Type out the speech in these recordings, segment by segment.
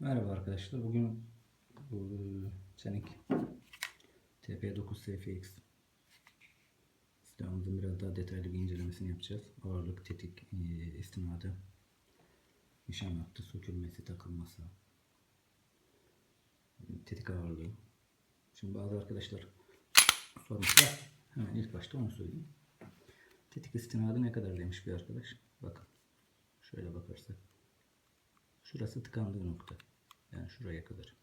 Merhaba arkadaşlar. Bugün bu Çenik TP9 SFX sistemimizin biraz daha detaylı bir incelemesini yapacağız. Ağırlık, tetik, e, istimadı, nişan hattı, sökülmesi, takılması, tetik ağırlığı. Şimdi bazı arkadaşlar sormuşlar. Hemen ilk başta onu söyleyeyim. Tetik istinadı ne kadar demiş bir arkadaş. Bakın. Şöyle bakarsak. Şurası tıkandığı nokta. Yani şuraya kadar.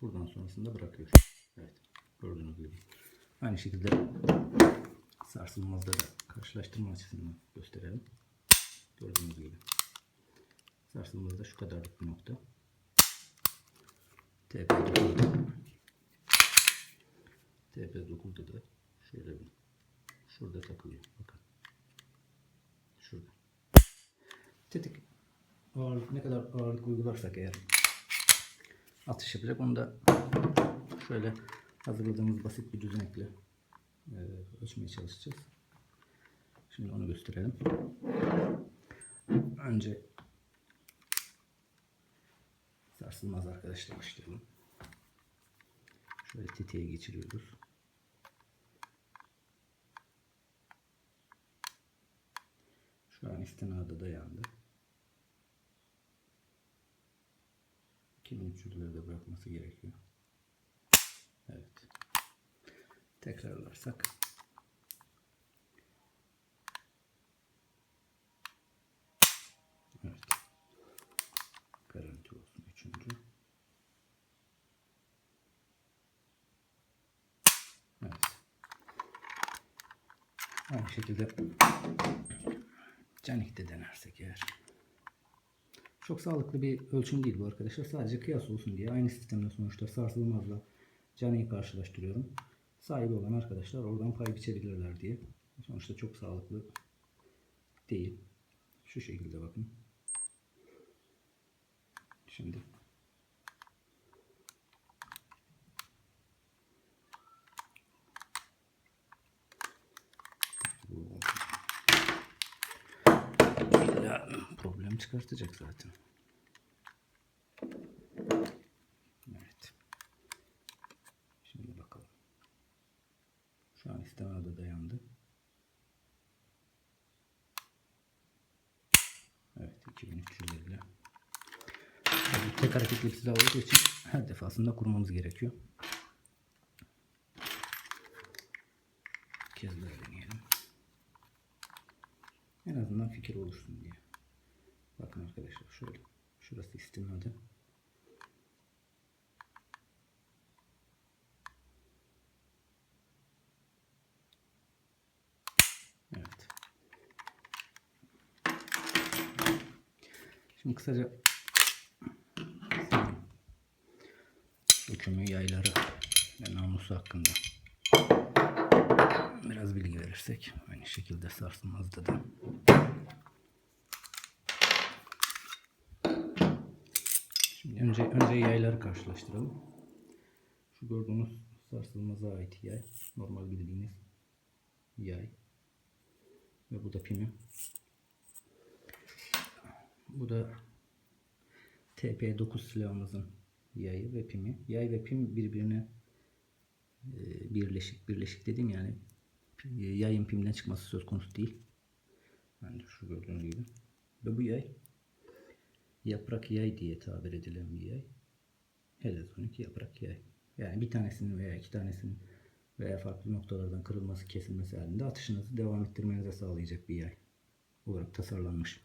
Buradan sonrasında bırakıyor. Evet. Gördüğünüz gibi. Aynı şekilde sarsılmazda da karşılaştırma açısından gösterelim. Gördüğünüz gibi. Sarsılmazda şu kadarlık bir nokta. TP9'da TP9'da da şöyle bir şurada takılıyor. Bakın. Şurada. Tetik ağırlık ne kadar ağırlık uygularsak eğer atış yapacak. Onu da şöyle hazırladığımız basit bir düzenekle e, ölçmeye çalışacağız. Şimdi onu gösterelim. Önce sarsılmaz arkadaşlar başlayalım. Şöyle tetiğe geçiriyoruz. Şu an istinada dayandı. 2300'lerde bırakması gerekiyor. Evet. Tekrarlarsak. Evet. Garanti olsun. Üçüncü. Evet. Aynı şekilde Canik'te denersek eğer. Çok sağlıklı bir ölçüm değil bu arkadaşlar. Sadece kıyas olsun diye aynı sistemde sonuçta sarsılmazla Canik'i karşılaştırıyorum. Sahibi olan arkadaşlar oradan pay biçebilirler diye. Sonuçta çok sağlıklı değil. Şu şekilde bakın. Şimdi çıkartacak zaten. Evet. Şimdi bakalım. Şu an istemada dayandı. Evet 2350. Tabii tek hareketli silah olduğu için her defasında kurmamız gerekiyor. Bir kez daha deneyelim. En azından fikir oluşsun diye. Bakın arkadaşlar şöyle. Şurası istimnadı. Evet. Şimdi kısaca hükümü yayları ve namusu hakkında biraz bilgi verirsek aynı şekilde sarsılmazda da önce önce yayları karşılaştıralım. Şu gördüğünüz sarsılmaza ait yay. Normal bildiğiniz yay. Ve bu da pimi. Bu da TP9 silahımızın yayı ve pimi. Yay ve pim birbirine e, birleşik. Birleşik dedim yani e, yayın pimden çıkması söz konusu değil. Yani şu gördüğünüz gibi. Ve bu yay yaprak yay diye tabir edilen bir yay. Helezonik yaprak yay. Yani bir tanesinin veya iki tanesinin veya farklı noktalardan kırılması, kesilmesi halinde atışınızı devam ettirmenize sağlayacak bir yay olarak tasarlanmış.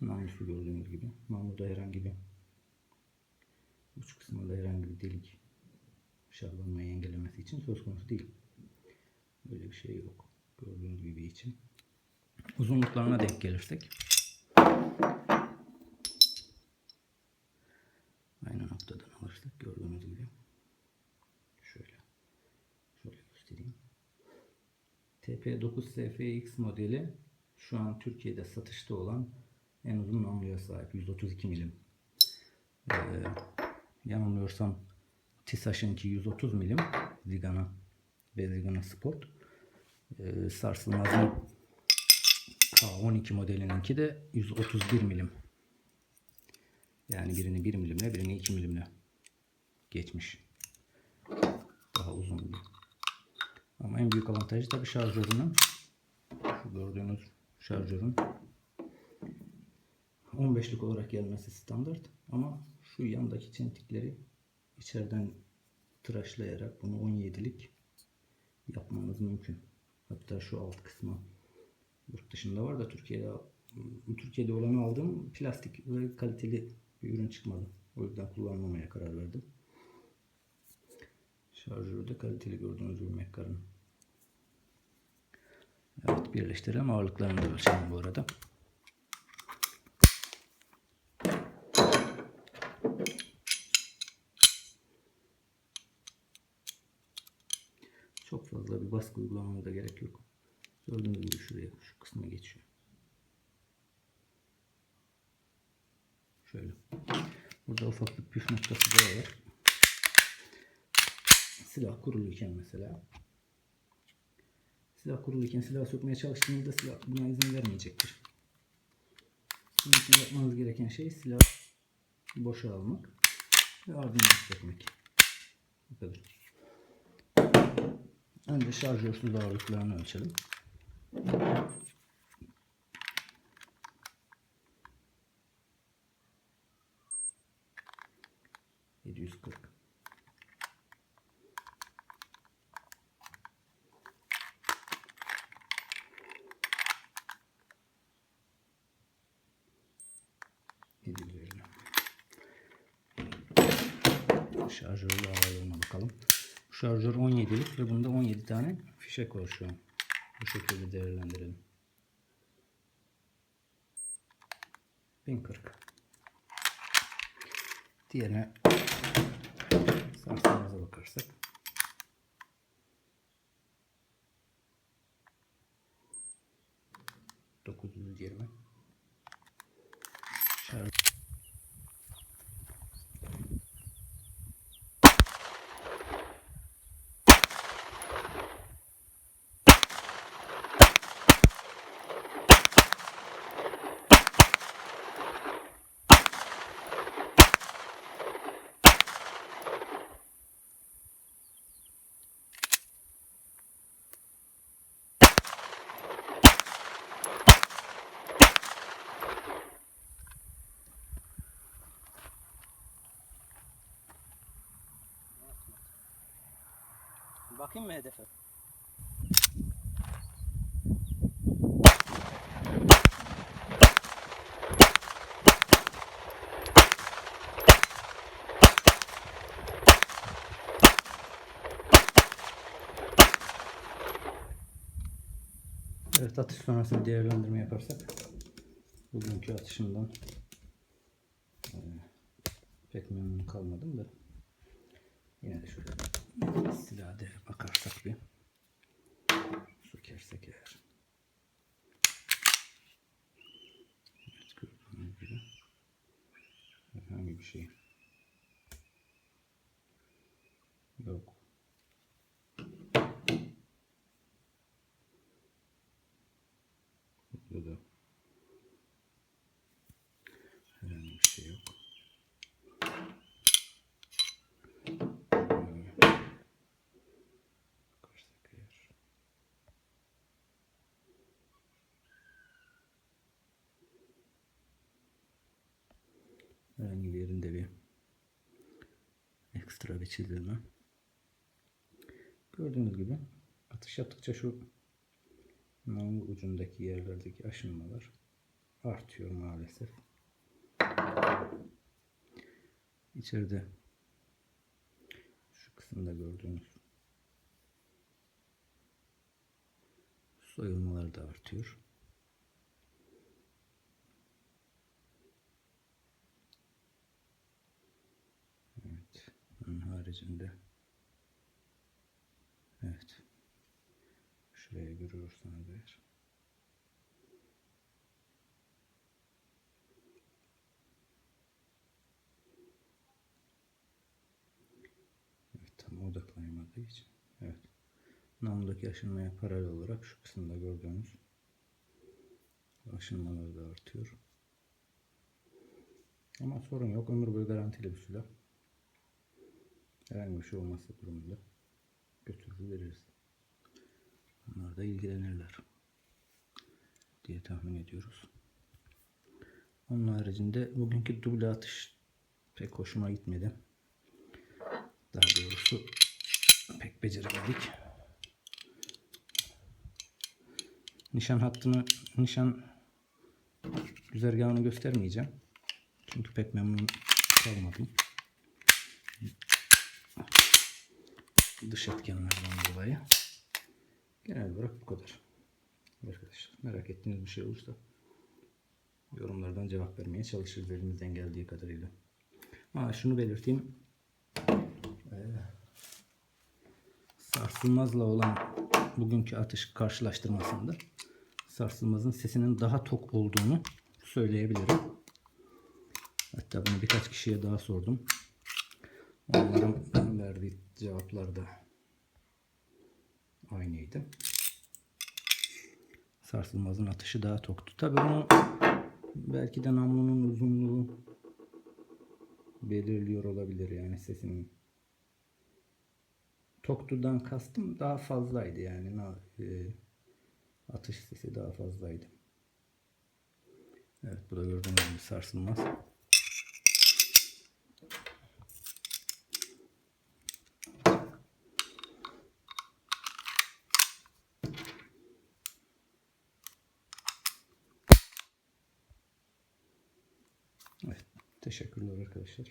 Namlusu gördüğünüz gibi. Namluda herhangi bir uç kısmında herhangi bir delik şahlanmayı engellemesi için söz konusu değil. Böyle bir şey yok. Gördüğünüz gibi için. Uzunluklarına denk gelirsek aynı noktadan alırsak gördüğünüz gibi şöyle şöyle göstereyim. TP9 SFX modeli şu an Türkiye'de satışta olan en uzun namluya sahip 132 milim. Ee, yanılmıyorsam TİSAŞ'ınki 130 milim Zigana ve Zigana Sport. Ee, sarsılmazın K12 modelininki de 131 milim. Yani birini 1 milimle birini 2 milimle geçmiş. Daha uzun bir. Ama en büyük avantajı tabii şarjörünün şu gördüğünüz şarjörün 15'lik olarak gelmesi standart ama şu yandaki çentikleri içeriden tıraşlayarak bunu 17'lik yapmanız mümkün. Hatta şu alt kısmı yurt dışında var da Türkiye'de Türkiye'de olanı aldım. Plastik ve kaliteli bir ürün çıkmadı. O yüzden kullanmamaya karar verdim. Şarjörü de kaliteli gördüğünüz gibi Mekkar'ın. Evet birleştirelim. Ağırlıklarını da ölçelim bu arada. Çok fazla bir baskı uygulamaya da gerek yok. Gördüğünüz gibi şuraya şu kısma geçiyor. Şöyle. Burada ufak bir püf noktası daha var. Silah kuruluyken mesela. Silah kuruluyken silah sökmeye çalıştığınızda silah buna izin vermeyecektir. Bunun için yapmanız gereken şey silah boşa almak ve ardından sökmek. Bu kadar. Önce şarjörsüz ağırlıklarını ölçelim. Şarjörün ağırlığına bakalım. Bu şarjör 17'lik ve bunda 17 tane fişek var. Bu şekilde değerlendirelim. 1040. Diğerine sarsılmaza bakarsak. Dokuz yüz yirmi. Bakayım mı hedefe? Evet atış sonrası bir değerlendirme yaparsak bugünkü atışımdan eee, pek memnun kalmadım da yine de şöyle silaha değer bakarsak bir. Sökersek eğer. Evet gördüğünüz gibi. Herhangi bir şey. Yok burada da herhangi bir şey yok Böyle. Bakarsak eğer. Herhangi bir yerinde bir ekstra bir çizilme. Gördüğünüz gibi atış yaptıkça şu namlu ucundaki yerlerdeki aşınmalar artıyor maalesef. İçeride şu kısımda gördüğünüz soyulmalar da artıyor. Evet. Onun haricinde evet. Şuraya görüyorsanız eğer. Evet tam odaklayamadığı için. Evet. Namludaki aşınmaya paralel olarak şu kısımda gördüğünüz aşınmalar da artıyor. Ama sorun yok. Ömür boyu garantili bir silah. Herhangi bir şey olmazsa durumunda götürür veririz. Onlar da ilgilenirler diye tahmin ediyoruz. Onun haricinde bugünkü duble atış pek hoşuma gitmedi. Daha doğrusu pek beceremedik. Nişan hattını, nişan güzergahını göstermeyeceğim. Çünkü pek memnun kalmadım. Dış etkenlerden dolayı. Genel olarak bu kadar. Arkadaşlar merak ettiğiniz bir şey olursa yorumlardan cevap vermeye çalışırız elimizden geldiği kadarıyla. Ha, şunu belirteyim. Ee, sarsılmazla olan bugünkü atış karşılaştırmasında sarsılmazın sesinin daha tok olduğunu söyleyebilirim. Hatta bunu birkaç kişiye daha sordum. Onların verdiği cevaplar da aynıydı. Sarsılmazın atışı daha toktu. Tabii bunu belki de namlunun uzunluğu belirliyor olabilir yani sesinin. Toktu'dan kastım daha fazlaydı yani e, atış sesi daha fazlaydı. Evet bu da gördüğünüz gibi sarsılmaz. Evet teşekkürler arkadaşlar.